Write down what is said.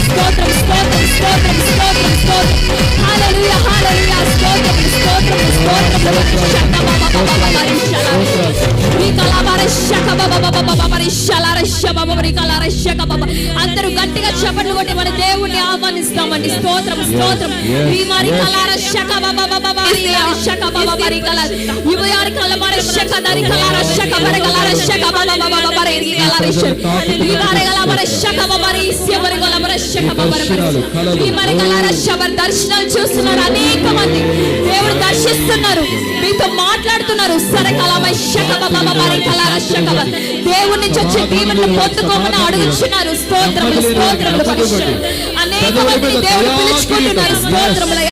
స్తోత్రం స్తోత్రం స్తోత్రం స్తోత్రం స్తోత్రం హల్లెలూయా అందరూ గట్టిగా చప్పట్లు కొట్టి మన దేవుణ్ణి ఆహ్వానిస్తామండి స్తోత్రం స్తోత్రం ఈ మరి కలార శక శక మరి కల ఇవ కలమర శక దరి కలార శక మరి కలార శక దర్శనాలు చూస్తున్నారు అనేక మంది దేవుడు దర్శిస్తున్నారు. మీతో మాట్లాడుతున్నారు. సరే కలమై శక బాబా మరి కలార శక దేవుని నుంచి వచ్చే దీవెనలు పొందుకోమని అడుగుచున్నారు. స్తోత్రములు స్తోత్రములు అనేక మంది దేవుడు పిలుచుకుంటున్నారు. స్తోత్రములు